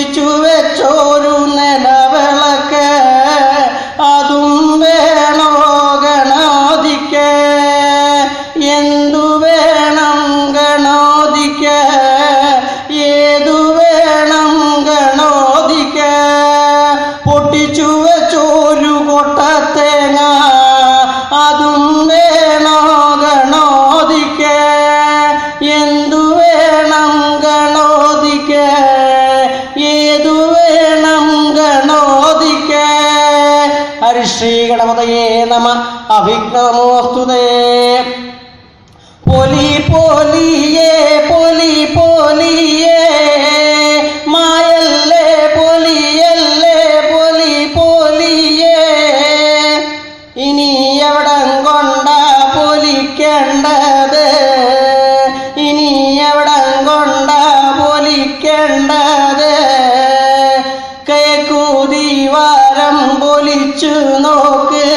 ഒളിച്ചു വെച്ചോരു നിലവിളക്ക് അതും വേണോഗണാദിക്ക് എന്തു വേണം ഗണോദിക്ക് ഏതു വേണം ഗണോദിക്ക് പൊട്ടിച്ചു വെച്ചോരു കൊട്ടത്തേങ്ങ അതും വേണോ ഗണോദിക്ക് എന്തു ಶ್ರೀ ಗಣಪತಯೇ ನಮ. ಅಭಿಜ್ಞಾನಮೋಸ್ತುದೇ ಪೊಲಿ ಪೊಲಿಯೇ ಪೊಲಿ ಪೊಲಿಯೇ. ಮಾಯಲ್ಲೇ ಪೊಲಿಯಲ್ಲೇ ಪೊಲಿ ಪೊಲಿಯೇ. ಇನಿ ಎವಡ চুনকে